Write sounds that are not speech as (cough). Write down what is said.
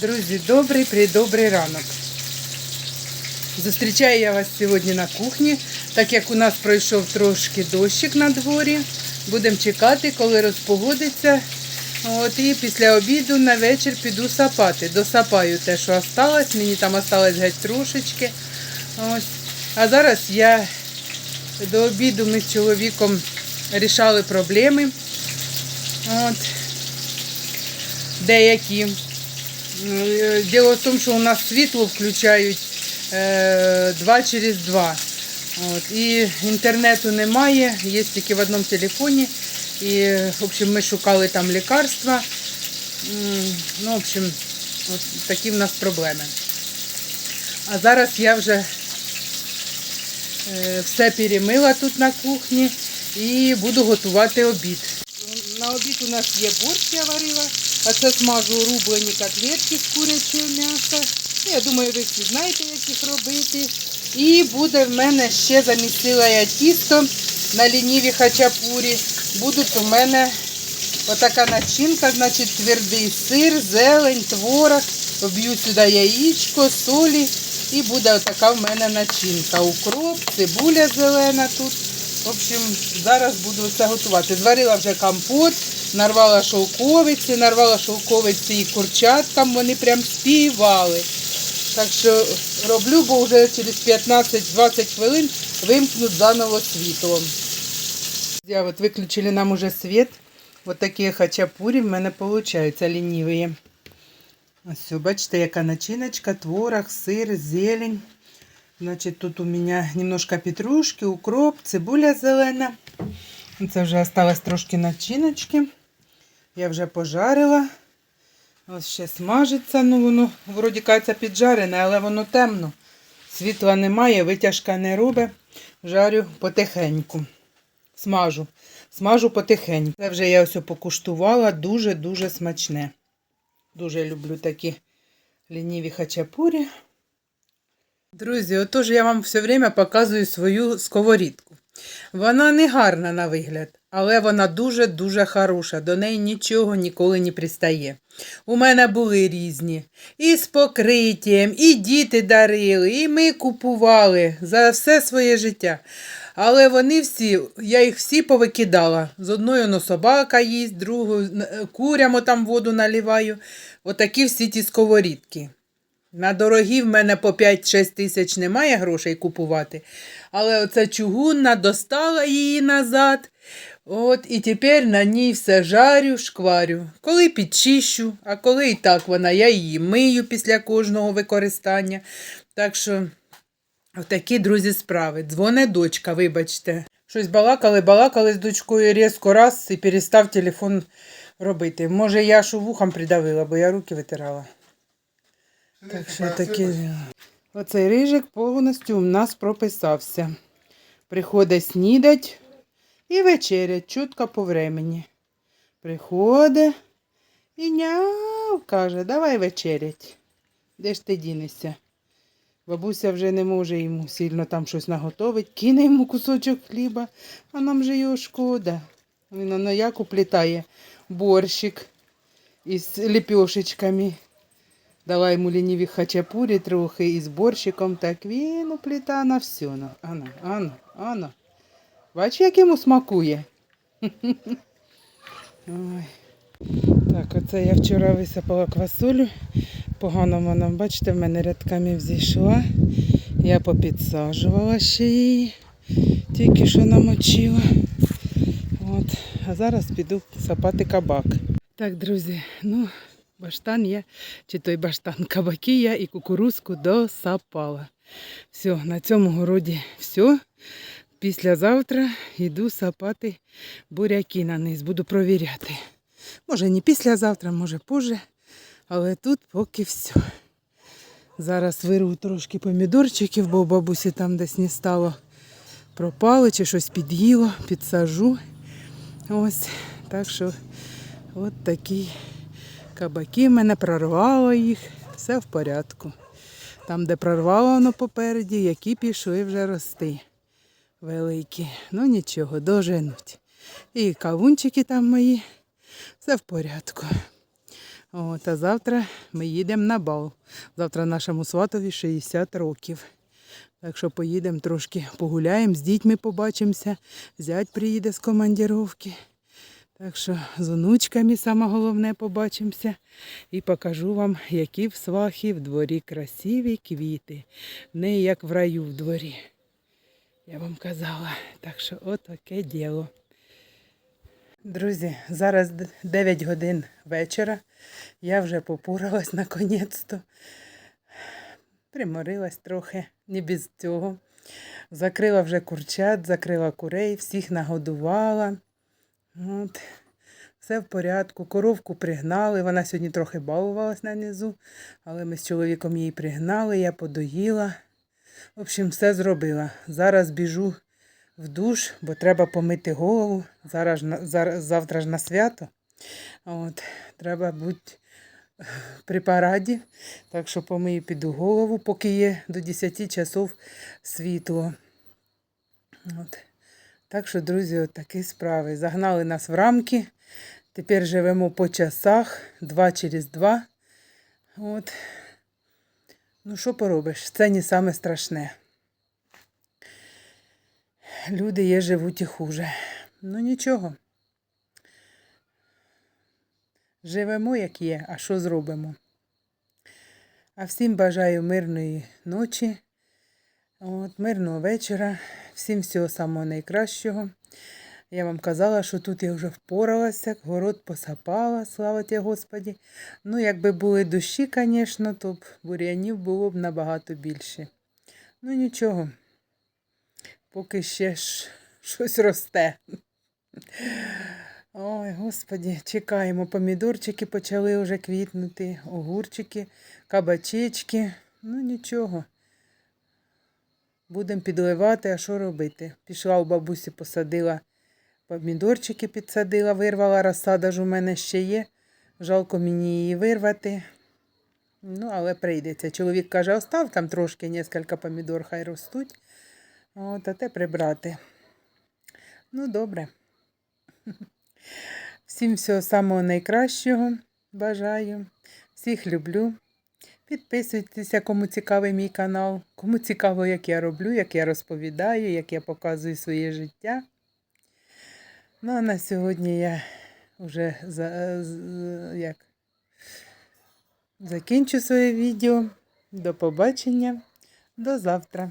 Друзі, добрий придобрий ранок. Зустрічаю я вас сьогодні на кухні, так як у нас пройшов трошки дощик на дворі. Будемо чекати, коли розпогодиться. От, і після обіду на вечір піду сапати. Досапаю те, що осталось. Мені там осталось геть трошечки. Ось. А зараз я до обіду ми з чоловіком рішали проблеми. От. Деякі. Е, Діло в тому, що у нас світло включають е, два через два. От. І інтернету немає, є тільки в одному телефоні. І, в общем, ми шукали там лікарства. Ну, в общем, от такі в нас проблеми. А зараз я вже е, все перемила тут на кухні і буду готувати обід. На обід у нас є борщ, я варила, а це смажу рублені котлетки з курячого м'яса. Я думаю, ви всі знаєте, як їх робити. І буде в мене ще замісила я тісто на лініві хачапурі. Будуть у мене отака начинка, значить твердий сир, зелень, творог. Вб'ю сюди яєчко, солі. І буде отака в мене начинка. Укроп, цибуля зелена тут. В общем, зараз буду це готувати. Зварила вже компот, нарвала шовковиці, нарвала шовковиці і курчаткам, вони прям співали. Так що роблю, бо вже через 15-20 хвилин вимкнуть заново світло. Я от виключили нам уже світ. Ось такі хачапурі в мене виходять лініві. Ось, бачите, яка начиночка, творог, сир, зелень. Значить, тут у мене немножко петрушки, укроп, цибуля зелена. Це вже осталось трошки начиночки. Я вже пожарила. Ось ще смажиться. Ну, воно вроді кажеться піджарене, але воно темно. Світла немає, витяжка не робить. Жарю потихеньку. Смажу. Смажу потихеньку. Це вже я ось покуштувала. Дуже-дуже смачне. Дуже люблю такі лініві хачапурі. Друзі, отож я вам все время показую свою сковорідку. Вона не гарна на вигляд, але вона дуже-дуже хороша. До неї нічого ніколи не пристає. У мене були різні. І з покриттям, і діти дарили, і ми купували за все своє життя. Але вони всі, я їх всі повикидала. З одною ну, собака їсть, другою е, курям там воду наливаю. Отакі всі ті сковорідки. На дорогі в мене по 5-6 тисяч немає грошей купувати. Але оця чугунна достала її назад. От і тепер на ній все жарю, шкварю. Коли підчищу, а коли і так вона, я її мию після кожного використання. Так що, отакі, друзі, справи. Дзвоне дочка, вибачте. Щось балакали, балакали з дочкою різко раз і перестав телефон робити. Може, я що вухом придавила, бо я руки витирала. Так що таке. Оцей рижик повністю у нас прописався. Приходить снідать і вечерять чутко по времені. Приходить і няв, каже, давай вечерять. Де ж ти дінешся? Бабуся вже не може йому сильно там щось наготовить, кине йому кусочок хліба, а нам же його шкода. Він на як уплітає борщик із ліпешечками. Дала йому лініві хачапурі трохи із борщиком, так він упліта на. Ну, Ано, ано, ано. Бач, як йому смакує. Ой. Так, оце я вчора висипала квасолю. Погано вона, бачите, в мене рядками взійшла. Я попідсаджувала ще її, тільки що намочила. От. А зараз піду сапати кабак. Так, друзі, ну, баштан я, чи той баштан, (laughs) кабаки я і кукурузку досапала. Все, на цьому городі все. Післязавтра йду сапати буряки на низ, буду провіряти. Може не післязавтра, може позже, але тут поки все. Зараз вирву трошки помідорчиків, бо бабусі там десь не стало. Пропало чи щось під'їло, підсажу. Ось, так що от такі кабаки мене прорвало їх, все в порядку. Там, де прорвало воно попереді, які пішли вже рости великі. Ну нічого, доженуть. І кавунчики там мої, все в порядку. От, а завтра ми їдемо на бал. Завтра нашому сватові 60 років. Так що поїдемо трошки погуляємо, з дітьми побачимося. Зять приїде з командіровки. Так що з онучками саме головне побачимося. І покажу вам, які в свахі в дворі красиві квіти. Не як в раю в дворі. Я вам казала. Так що отаке діло. Друзі, зараз 9 годин вечора. Я вже попуралась наконець-то. Приморилась трохи, не без цього. Закрила вже курчат, закрила курей, всіх нагодувала. От. Все в порядку. Коровку пригнали. Вона сьогодні трохи балувалась на низу, але ми з чоловіком її пригнали, я подоїла. В общем, все зробила. Зараз біжу в душ, бо треба помити голову. Зараз, зараз завтра ж на свято. От, треба бути при параді. Так що помию піду голову, поки є до 10 часов світло. От. Так що, друзі, от такі справи. Загнали нас в рамки. Тепер живемо по часах, два через два. От. Ну, що поробиш? Це не саме страшне. Люди є, живуть і хуже. Ну нічого. Живемо, як є, а що зробимо? А всім бажаю мирної ночі, от, мирного вечора, всім всього самого найкращого. Я вам казала, що тут я вже впоралася, город посапала, слава тебе Господі. Ну, якби були дощі, звісно, то б бур'янів було б набагато більше. Ну нічого, поки ще ж щось росте. Ой, господі, чекаємо. Помідорчики почали вже квітнути, огурчики, кабачечки. Ну нічого. Будемо підливати, а що робити? Пішла у бабусі, посадила помідорчики, підсадила, вирвала, розсада ж у мене ще є. Жалко мені її вирвати. Ну, але прийдеться. Чоловік каже, остав там трошки кілька помідор, хай ростуть. От, а те прибрати. Ну, добре. Всім всього самого найкращого бажаю. Всіх люблю. Підписуйтеся, кому цікавий мій канал, кому цікаво, як я роблю, як я розповідаю, як я показую своє життя. Ну, а на сьогодні я вже за, як, закінчу своє відео. До побачення, до завтра.